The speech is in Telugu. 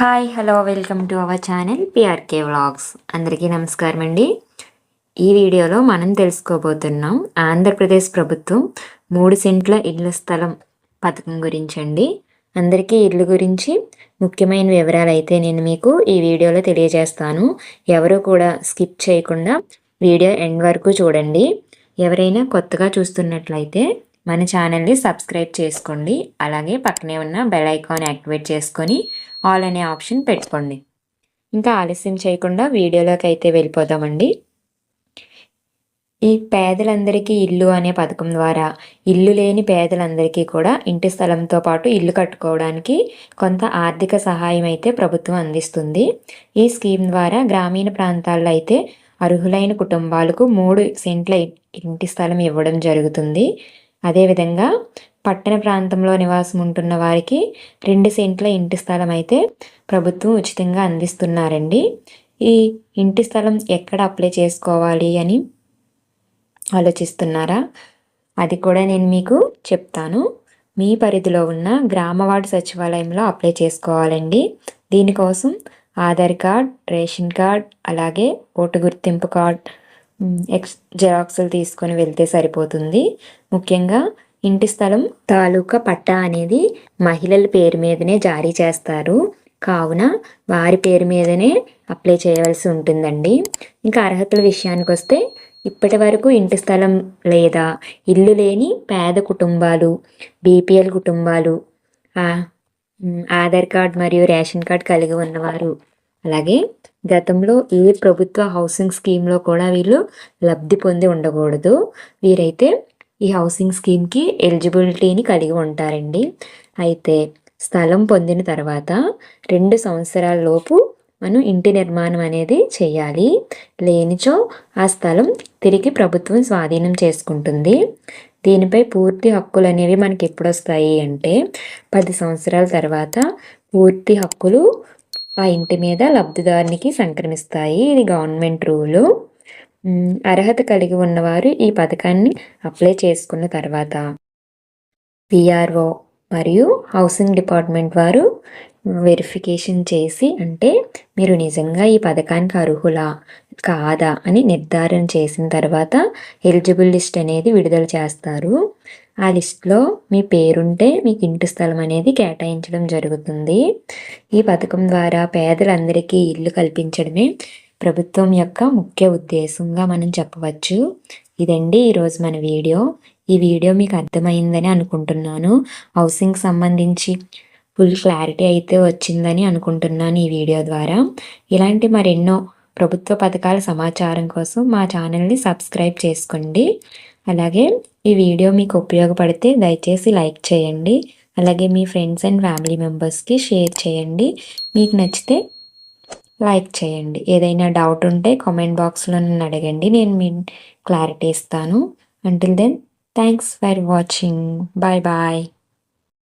Hi hello welcome to our channel PRK vlogs అందరికీ నమస్కారం అండి. ఈ వీడియోలో మనం తెలుసుకోబోతున్నాం ఆంధ్రప్రదేశ్ ప్రభుత్వం మూడు సెంట్ల ఇళ్ళ స్థలం పథకం గురించి అండి. అందరికీ ఇల్లు గురించి ముఖ్యమైన వివరాలు అయితే నేను మీకు ఈ వీడియోలో తెలియజేస్తాను. ఎవరు కూడా స్కిప్ చేయకుండా వీడియో ఎండ్ వరకు చూడండి. ఎవరైనా కొత్తగా చూస్తున్నట్లయితే మన ఛానల్ని సబ్స్క్రైబ్ చేసుకోండి. అలాగే పక్కనే ఉన్న బెల్ ఐకాన్ యాక్టివేట్ చేసుకొని ఆల్ అనే ఆప్షన్ పెట్టుకోండి. ఇంకా ఆలస్యం చేయకుండా వీడియోలోకి అయితే వెళ్ళిపోదామండి. ఈ పేదలందరికీ ఇల్లు అనే పథకం ద్వారా ఇల్లు లేని పేదలందరికీ కూడా ఇంటి స్థలంతో పాటు ఇల్లు కట్టుకోవడానికి కొంత ఆర్థిక సహాయం అయితే ప్రభుత్వం అందిస్తుంది. ఈ స్కీమ్ ద్వారా గ్రామీణ ప్రాంతాల్లో అయితే అర్హులైన కుటుంబాలకు మూడు సెంట్ల ఇంటి స్థలం ఇవ్వడం జరుగుతుంది. అదేవిధంగా పట్టణ ప్రాంతంలో నివాసం ఉంటున్న వారికి రెండు సెంట్ల ఇంటి స్థలం అయితే ప్రభుత్వం ఉచితంగా అందిస్తున్నారండి. ఈ ఇంటి స్థలం ఎక్కడ అప్లై చేసుకోవాలి అని ఆలోచిస్తున్నారా? అది కూడా నేను మీకు చెప్తాను. మీ పరిధిలో ఉన్న గ్రామవార్డు సచివాలయంలో అప్లై చేసుకోవాలండి. దీనికోసం ఆధార్ కార్డ్ రేషన్ కార్డ్ అలాగే ఓటు గుర్తింపు కార్డ్ ఎక్స్ జెరాక్సులు తీసుకొని వెళ్తే సరిపోతుంది. ముఖ్యంగా ఇంటి స్థలం తాలూకా పట్టా అనేది మహిళల పేరు మీదనే జారీ చేస్తారు. కావున వారి పేరు మీదనే అప్లై చేయవలసి ఉంటుందండి. ఇంకా అర్హతల విషయానికి వస్తే ఇప్పటి వరకు ఇంటి స్థలం లేదా ఇల్లు లేని పేద కుటుంబాలు బీపీఎల్ కుటుంబాలు ఆధార్ కార్డ్ మరియు రేషన్ కార్డ్ కలిగి ఉన్నవారు. అలాగే గతంలో ఏ ప్రభుత్వ హౌసింగ్ స్కీమ్లో కూడా వీళ్ళు లబ్ధి పొంది ఉండకూడదు. వీరైతే ఈ హౌసింగ్ స్కీమ్కి ఎలిజిబిలిటీని కలిగి ఉంటారండి. అయితే స్థలం పొందిన తర్వాత రెండు సంవత్సరాల లోపు మనం ఇంటి నిర్మాణం అనేది చేయాలి. లేనిచో ఆ స్థలం తిరిగి ప్రభుత్వం స్వాధీనం చేసుకుంటుంది. దీనిపై పూర్తి హక్కులు అనేవి మనకి ఎప్పుడు వస్తాయి అంటే పది సంవత్సరాల తర్వాత పూర్తి హక్కులు ఆ ఇంటి మీద లబ్ధిదారునికి సంక్రమిస్తాయి. ఇది గవర్నమెంట్ రూలు. అర్హత కలిగి ఉన్నవారు ఈ పథకాన్ని అప్లై చేసుకున్న తర్వాత పిఆర్ఓ మరియు హౌసింగ్ డిపార్ట్మెంట్ వారు వెరిఫికేషన్ చేసి అంటే మీరు నిజంగా ఈ పథకానికి అర్హులా కాదా అని నిర్ధారణ చేసిన తర్వాత ఎలిజిబుల్ లిస్ట్ అనేది విడుదల చేస్తారు. ఆ లిస్ట్లో మీ పేరుంటే మీకు ఇంటి స్థలం అనేది కేటాయించడం జరుగుతుంది. ఈ పథకం ద్వారా పేదలందరికీ ఇల్లు కల్పించడమే ప్రభుత్వం యొక్క ముఖ్య ఉద్దేశంగా మనం చెప్పవచ్చు. ఇదండి ఈరోజు మన వీడియో. ఈ వీడియో మీకు అర్థమైందని అనుకుంటున్నాను. హౌసింగ్ సంబంధించి ఫుల్ క్లారిటీ అయితే వచ్చిందని అనుకుంటున్నాను ఈ వీడియో ద్వారా. ఇలాంటి మరెన్నో ప్రభుత్వ పథకాల సమాచారం కోసం మా ఛానల్ని సబ్స్క్రైబ్ చేసుకోండి. అలాగే ఈ వీడియో మీకు ఉపయోగపడితే దయచేసి లైక్ చేయండి. అలాగే మీ ఫ్రెండ్స్ అండ్ ఫ్యామిలీ మెంబర్స్కి షేర్ చేయండి. మీకు నచ్చితే లైక్ చేయండి. ఏదైనా డౌట్ ఉంటే కామెంట్ బాక్స్లో నన్ను అడగండి. నేను మీ క్లారిటీ ఇస్తాను. Until then thanks for watching bye bye